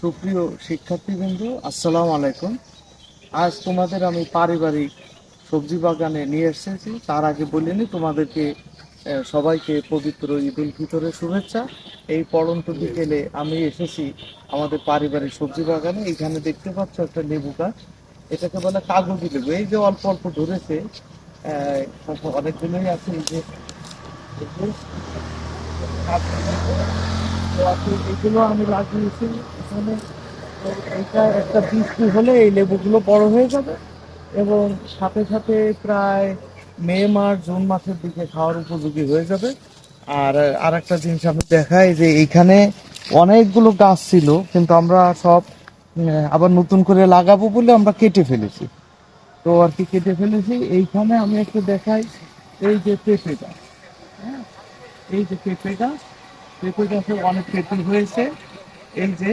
সুপ্রিয় শিক্ষার্থীবৃন্দ আসসালামু আলাইকুম আজ তোমাদের আমি পারিবারিক সবজি বাগানে নিয়ে এসেছি তার আগে বলিনি তোমাদেরকে সবাইকে পবিত্র ঈদ উল ফিতরের শুভেচ্ছা এই পড়ন্ত বিকেলে আমি এসেছি আমাদের পারিবারিক সবজি বাগানে এইখানে দেখতে পাচ্ছ একটা লেবু গাছ এটাকে বলে কাগজি লেবু এই যে অল্প অল্প ধরেছে আহ, অনেকদিনই আছে এই যে এগুলো আমি লাগিয়েছি তো এটা একটা বৃষ্টি হলে এই লেবুগুলো বড় হয়ে যাবে এবং সাথে সাথে প্রায় মে মাস জুন মাসের দিকে খাওয়ার উপযোগী হয়ে যাবে। আর আর একটা জিনিস আমি দেখাই যে এইখানে অনেকগুলো গাছ ছিল, কিন্তু আমরা সব আবার নতুন করে লাগাবো বলে আমরা কেটে ফেলেছি। তো আর কি কেটে ফেলেছি? এইখানে আমি একটু দেখাই, এই যে পেঁপে গাছ। হ্যাঁ এই যে পেঁপে গাছ, পেঁপে গাছে অনেক পেঁপে হয়েছে। এই যে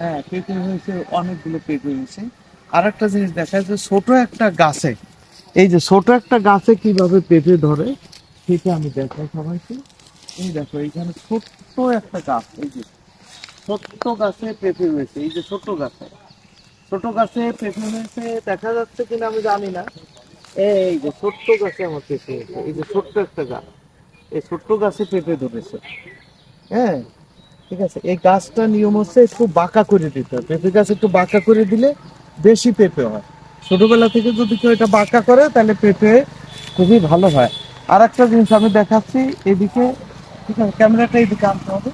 হ্যাঁ পেঁপে হয়েছে, অনেকগুলো পেঁপে হয়েছে। আর একটা জিনিস দেখা যাচ্ছে ছোট একটা গাছে, এই যে ছোট একটা গাছে কীভাবে পেঁপে ধরে, সেটা আমি দেখাই সবাইকে। এই দেখো, এইখানে ছোট্ট একটা গাছ, এই যে ছোট্ট গাছে পেঁপে হয়েছে, এই যে ছোট্ট গাছে। ছোট গাছে পেঁপে হয়েছে, দেখা যাচ্ছে কিনা আমি জানি না। এই যে ছোট্ট গাছে আমার পেঁপে হয়েছে, এই যে ছোট্ট একটা গাছ, এই ছোট্ট গাছে পেঁপে ধরেছে। হ্যাঁ ঠিক আছে? এই গাছটা নিয়ম হচ্ছে একটু বাঁকা করে দিতে হবে। পেঁপে গাছ একটু বাঁকা করে দিলে বেশি পেঁপে হয়। ছোটবেলা থেকে যদি কেউ এটা বাঁকা করে, তাহলে পেঁপে খুবই ভালো হয়। আর একটা জিনিস আমি দেখাচ্ছি এদিকে। ঠিক আছে, ক্যামেরাটা এদিকে আনতে হবে।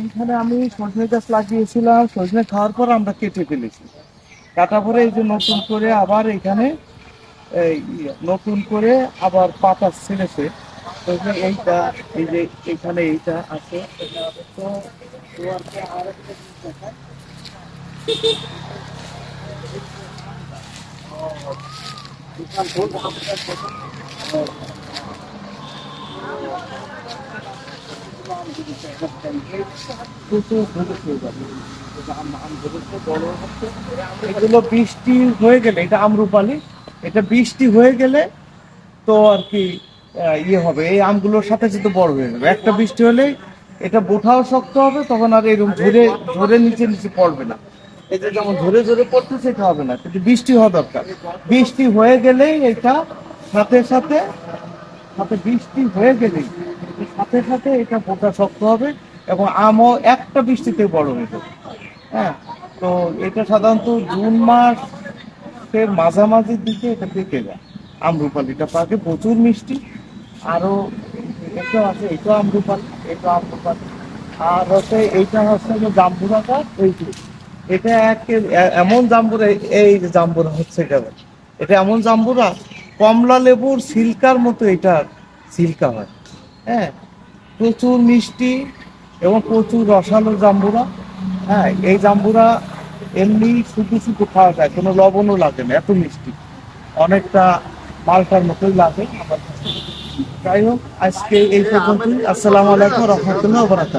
এইখানে আমি সজনে গাছ লাগিয়েছিলাম। সজনে খাওয়ার পর আমরা কেটে ফেলেছি। কাটা পরে এই যে নতুন করে আবার এখানে নতুন করে আবার পাতা ছেড়েছে। তো এই যে এইটা, এই যে এখানে এইটা আছে। এগুলো বৃষ্টি হয়ে গেলে, এটা আমরুপালি, এটা বৃষ্টি হয়ে গেলে তো আর কি ইয়ে হবে। এই আমগুলোর সাথে সাথে বড় হয়ে যাবে। একটা বৃষ্টি হলেই এটা বোঠাও শক্ত হবে, তখন আর এরকম ঝরে ঝরে নিচে নিচে পড়বে না। এটা যেমন ঝরে ঝরে পড়তে সেটা হবে না। কিন্তু বৃষ্টি হওয়া দরকার। বৃষ্টি হয়ে গেলেই এটা সাথে সাথে সাথে বৃষ্টি হয়ে গেলেই সাথে সাথে এটা বোটা শক্ত হবে এবং আমও একটা বৃষ্টিতে বড় হয়ে যাবে। হ্যাঁ তো এটা সাধারণত জুন মাস এর মাঝামাঝির দিকে এটা পেকে যায় আমরুপালিটা পাকে প্রচুর মিষ্টি। আরও এটা আছে এটা আমরুপালি এটা আমরুপালি। আর হচ্ছে এইটা হচ্ছে যে জাম্বুরা গাছ এই যে, এটা এমন জাম্বুরা, এই জাম্বুরা হচ্ছে কেমন এটা এমন জাম্বুরা, কমলা লেবুর সিল্কার মতো এটা সিল্কা হয়। হ্যাঁ প্রচুর মিষ্টি এবং প্রচুর রসালো জাম্বুরা। হ্যাঁ এই জাম্বুরা এমনি শুধু শুধু খাওয়া যায়, কোনো লবণও লাগে না, এত মিষ্টি। অনেকটা মালটার মতোই লাগে আমার। যাই হোক আজকে এই পর্যন্তই। আসসালামু আলাইকুম রহমতুল্লাহ